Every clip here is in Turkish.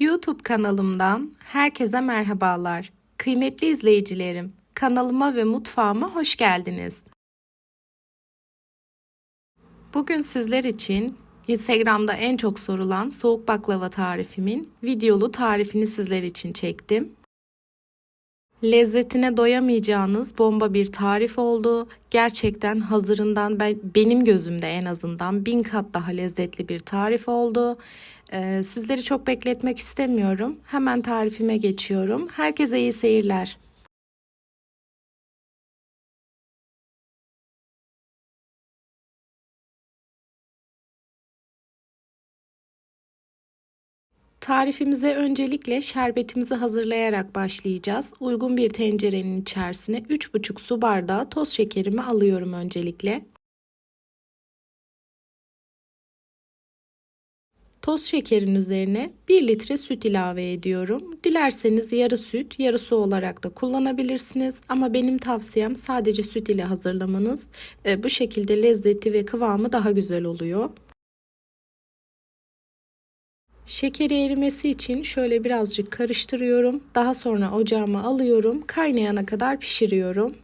YouTube kanalımdan herkese merhabalar. Kıymetli izleyicilerim, kanalıma ve mutfağıma hoş geldiniz. Bugün sizler için Instagram'da en çok sorulan soğuk baklava tarifimin videolu tarifini sizler için çektim. Lezzetine doyamayacağınız bomba bir tarif oldu. Gerçekten hazırından ben, benim gözümde en azından bin kat daha lezzetli bir tarif oldu. Ee, sizleri çok bekletmek istemiyorum. Hemen tarifime geçiyorum. Herkese iyi seyirler. Tarifimize öncelikle şerbetimizi hazırlayarak başlayacağız. Uygun bir tencerenin içerisine 3,5 su bardağı toz şekerimi alıyorum öncelikle. Toz şekerin üzerine 1 litre süt ilave ediyorum. Dilerseniz yarı süt, yarı su olarak da kullanabilirsiniz. Ama benim tavsiyem sadece süt ile hazırlamanız. Bu şekilde lezzeti ve kıvamı daha güzel oluyor. Şekeri erimesi için şöyle birazcık karıştırıyorum. Daha sonra ocağıma alıyorum. Kaynayana kadar pişiriyorum.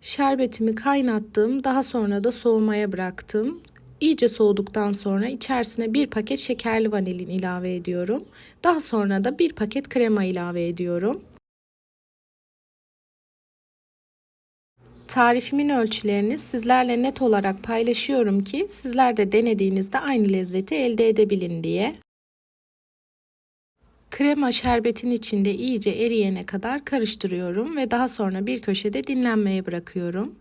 Şerbetimi kaynattım. Daha sonra da soğumaya bıraktım. İyice soğuduktan sonra içerisine bir paket şekerli vanilin ilave ediyorum. Daha sonra da bir paket krema ilave ediyorum. Tarifimin ölçülerini sizlerle net olarak paylaşıyorum ki sizler de denediğinizde aynı lezzeti elde edebilin diye. Krema şerbetin içinde iyice eriyene kadar karıştırıyorum ve daha sonra bir köşede dinlenmeye bırakıyorum.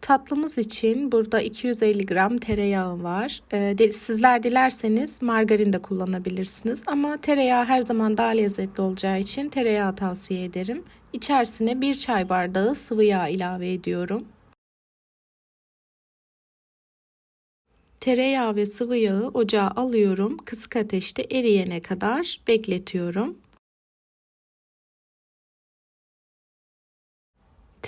Tatlımız için burada 250 gram tereyağı var. Ee, sizler dilerseniz margarin de kullanabilirsiniz ama tereyağı her zaman daha lezzetli olacağı için tereyağı tavsiye ederim. İçerisine bir çay bardağı sıvı yağ ilave ediyorum. Tereyağı ve sıvı yağı ocağa alıyorum. Kısık ateşte eriyene kadar bekletiyorum.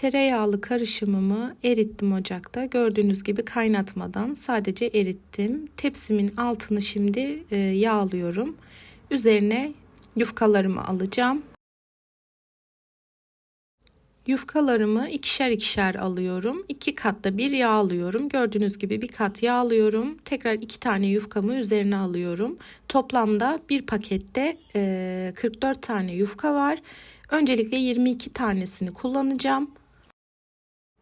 Tereyağlı karışımımı erittim ocakta. Gördüğünüz gibi kaynatmadan sadece erittim. Tepsimin altını şimdi e, yağlıyorum. Üzerine yufkalarımı alacağım. Yufkalarımı ikişer ikişer alıyorum. İki katta bir yağlıyorum. Gördüğünüz gibi bir kat yağlıyorum. Tekrar iki tane yufkamı üzerine alıyorum. Toplamda bir pakette e, 44 tane yufka var. Öncelikle 22 tanesini kullanacağım.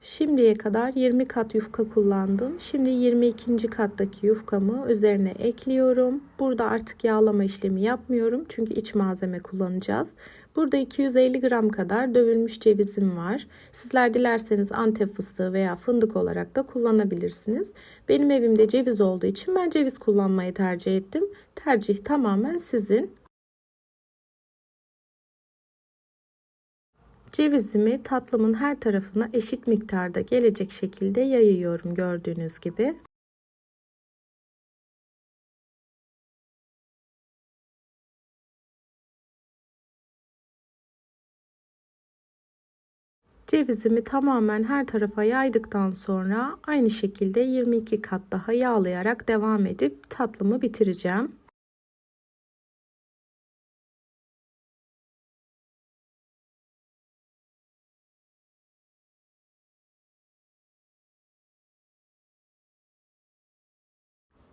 Şimdiye kadar 20 kat yufka kullandım. Şimdi 22. kattaki yufkamı üzerine ekliyorum. Burada artık yağlama işlemi yapmıyorum çünkü iç malzeme kullanacağız. Burada 250 gram kadar dövülmüş cevizim var. Sizler dilerseniz antep fıstığı veya fındık olarak da kullanabilirsiniz. Benim evimde ceviz olduğu için ben ceviz kullanmayı tercih ettim. Tercih tamamen sizin. Cevizimi tatlımın her tarafına eşit miktarda gelecek şekilde yayıyorum gördüğünüz gibi. Cevizimi tamamen her tarafa yaydıktan sonra aynı şekilde 22 kat daha yağlayarak devam edip tatlımı bitireceğim.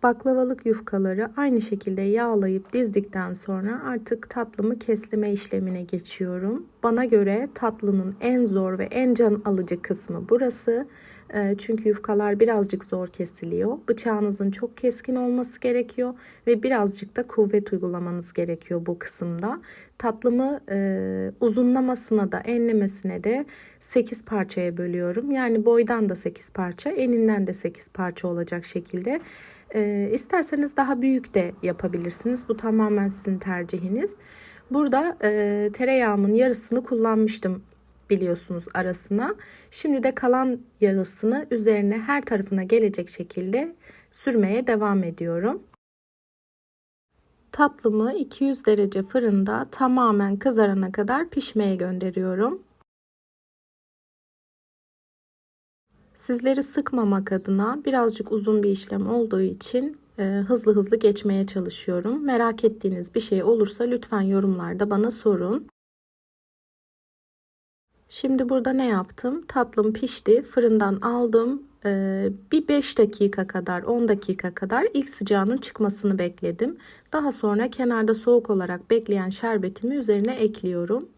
Baklavalık yufkaları aynı şekilde yağlayıp dizdikten sonra artık tatlımı kesleme işlemine geçiyorum. Bana göre tatlının en zor ve en can alıcı kısmı burası. Ee, çünkü yufkalar birazcık zor kesiliyor. Bıçağınızın çok keskin olması gerekiyor ve birazcık da kuvvet uygulamanız gerekiyor bu kısımda. Tatlımı e, uzunlamasına da enlemesine de 8 parçaya bölüyorum. Yani boydan da 8 parça, eninden de 8 parça olacak şekilde e, isterseniz daha büyük de yapabilirsiniz. Bu tamamen sizin tercihiniz. Burada e, tereyağımın yarısını kullanmıştım biliyorsunuz arasına. Şimdi de kalan yarısını üzerine her tarafına gelecek şekilde sürmeye devam ediyorum. Tatlımı 200 derece fırında tamamen kızarana kadar pişmeye gönderiyorum. Sizleri sıkmamak adına birazcık uzun bir işlem olduğu için e, hızlı hızlı geçmeye çalışıyorum. Merak ettiğiniz bir şey olursa lütfen yorumlarda bana sorun. Şimdi burada ne yaptım? Tatlım pişti. Fırından aldım. Ee, bir 5 dakika kadar 10 dakika kadar ilk sıcağının çıkmasını bekledim. Daha sonra kenarda soğuk olarak bekleyen şerbetimi üzerine ekliyorum.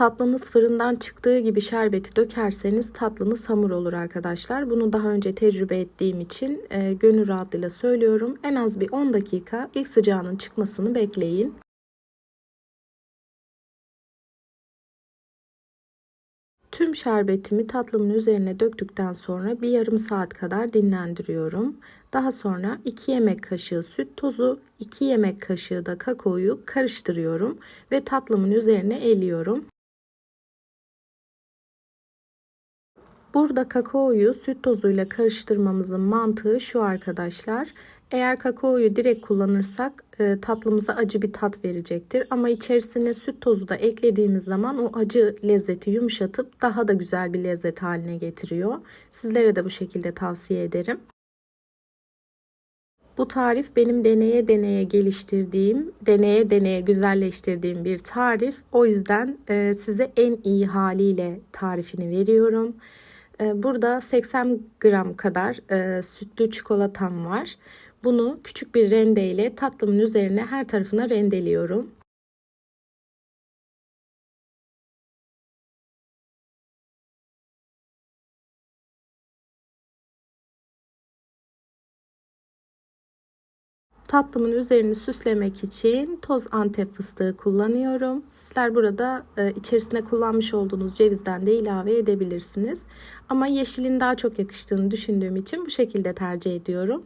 Tatlınız fırından çıktığı gibi şerbeti dökerseniz tatlınız hamur olur arkadaşlar. Bunu daha önce tecrübe ettiğim için e, gönül rahatlığıyla söylüyorum. En az bir 10 dakika ilk sıcağının çıkmasını bekleyin. Tüm şerbetimi tatlımın üzerine döktükten sonra bir yarım saat kadar dinlendiriyorum. Daha sonra 2 yemek kaşığı süt tozu, 2 yemek kaşığı da kakaoyu karıştırıyorum ve tatlımın üzerine eliyorum. Burada kakaoyu süt tozuyla karıştırmamızın mantığı şu arkadaşlar. Eğer kakaoyu direkt kullanırsak e, tatlımıza acı bir tat verecektir. Ama içerisine süt tozu da eklediğimiz zaman o acı lezzeti yumuşatıp daha da güzel bir lezzet haline getiriyor. Sizlere de bu şekilde tavsiye ederim. Bu tarif benim deneye deneye geliştirdiğim, deneye deneye güzelleştirdiğim bir tarif. O yüzden e, size en iyi haliyle tarifini veriyorum. E, burada 80 gram kadar e, sütlü çikolatam var. Bunu küçük bir rendeyle tatlımın üzerine her tarafına rendeliyorum. Tatlımın üzerini süslemek için toz antep fıstığı kullanıyorum. Sizler burada e, içerisine kullanmış olduğunuz cevizden de ilave edebilirsiniz. Ama yeşilin daha çok yakıştığını düşündüğüm için bu şekilde tercih ediyorum.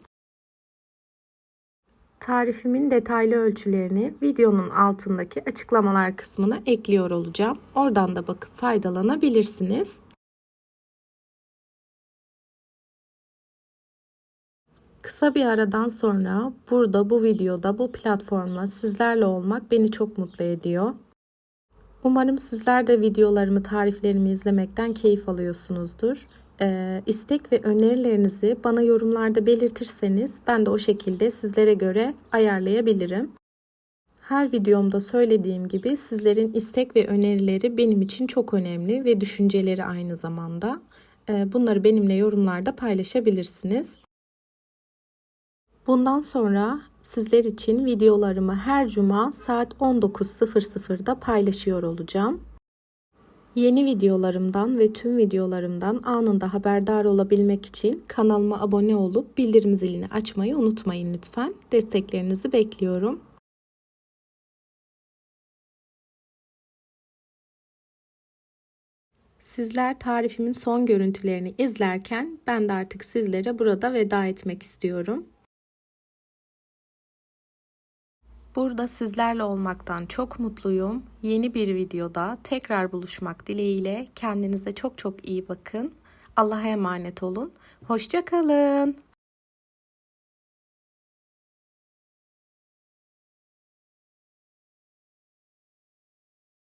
Tarifimin detaylı ölçülerini videonun altındaki açıklamalar kısmına ekliyor olacağım. Oradan da bakıp faydalanabilirsiniz. Kısa bir aradan sonra burada bu videoda bu platformla sizlerle olmak beni çok mutlu ediyor. Umarım sizler de videolarımı, tariflerimi izlemekten keyif alıyorsunuzdur. Ee, istek ve önerilerinizi bana yorumlarda belirtirseniz ben de o şekilde sizlere göre ayarlayabilirim. Her videomda söylediğim gibi sizlerin istek ve önerileri benim için çok önemli ve düşünceleri aynı zamanda. Ee, bunları benimle yorumlarda paylaşabilirsiniz. Bundan sonra sizler için videolarımı her cuma saat 19.00'da paylaşıyor olacağım. Yeni videolarımdan ve tüm videolarımdan anında haberdar olabilmek için kanalıma abone olup bildirim zilini açmayı unutmayın lütfen. Desteklerinizi bekliyorum. Sizler tarifimin son görüntülerini izlerken ben de artık sizlere burada veda etmek istiyorum. Burada sizlerle olmaktan çok mutluyum. Yeni bir videoda tekrar buluşmak dileğiyle kendinize çok çok iyi bakın. Allah'a emanet olun. Hoşçakalın.